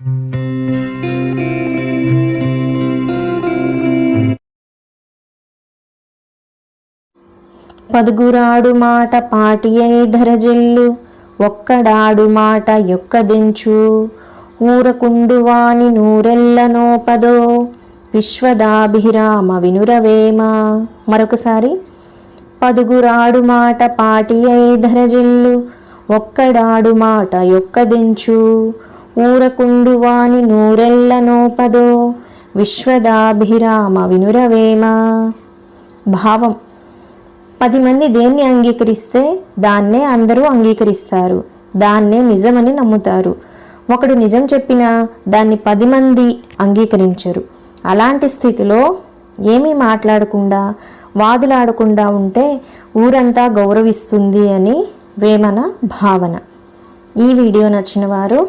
పదుగురాడు మాట పాటి ధరజిల్లు ఒక్కడాడు మాట యొక్కదెంచు. ఊరకుండువాని వాని నూరెల్ల విశ్వదాభిరామ వినురవేమ. మరొకసారి పదుగురాడు మాట పాటియై ధరజిల్లు ఒక్కడాడు మాట యొక్కదెంచు. ఊరకుండువాని నూరెల్ల నోపదో విశ్వదాభిరామ వినురవేమ. భావం. పది మంది దేన్ని అంగీకరిస్తే దాన్నే అందరూ అంగీకరిస్తారు. దాన్నే నిజమని నమ్ముతారు. ఒకడు నిజం చెప్పినా దాన్ని పది మంది అంగీకరించరు. అలాంటి స్థితిలో ఏమీ మాట్లాడకుండా వాదులాడకుండా ఉంటే ఊరంతా గౌరవిస్తుంది అని వేమన భావన. ఈ వీడియో నచ్చిన వారు